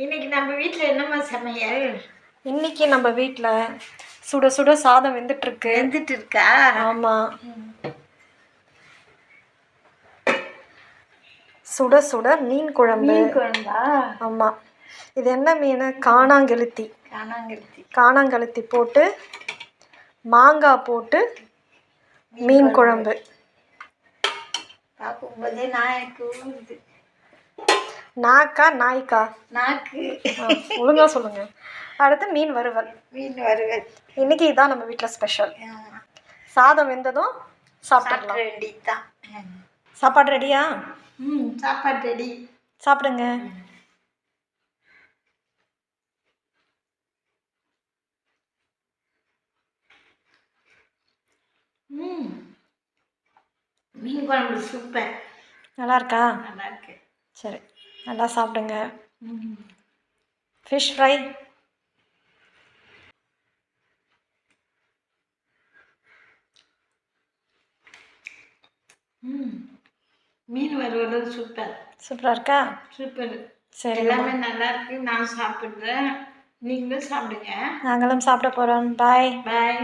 இன்னைக்கு நம்ம வீட்டில் என்னம்மா சமையல்? இன்னைக்கு நம்ம வீட்டில் சுட சுட சாதம் வெந்துட்டுருக்கு. வெந்துட்டு இருக்கா ஆமாம் சுட சுட மீன் குழம்பு. மீன் குழம்பா? ஆமாம் இது என்ன மீன்? காணாங்கெளுத்தி காணாங்கருத்தி காணாங்கெளுத்தி போட்டு மாங்காய் போட்டு மீன் குழம்பு. பார்க்கும்போதே நாய்க்கு ஊறுது. நாக்கா நாய்க்கா? நாக்கு. ஆ, ஒழுங்கா சொல்லுங்க. அடுத்து மீன் வறுவல். மீன் வறுவல். இன்னைக்கு இதான் நம்ம வீட்டில் ஸ்பெஷல். சாதம் வெந்ததும் சாப்பிட்டுக்கலாம். சாப்பிட வேண்டியதுதான் சாப்பாடு ரெடியா? ம் சாப்பாடு ரெடி. சாப்பிடுங்க. ம். மீன் குழம்பு சூப்பர் நல்லா இருக்கா நல்லா இருக்கு சரி. நல்லா சாப்பிடுங்க. ஃபிஷ் ஃப்ரை மீன் வறுவலும் சூப்பர் சூப்பராக இருக்கா? சூப்பர் சரி எல்லாமே நல்லா இருக்கு. நான் சாப்பிட்றேன். நீங்களும் சாப்பிடுங்க. நாங்களும் சாப்பிட போகிறோம் பாய் பாய்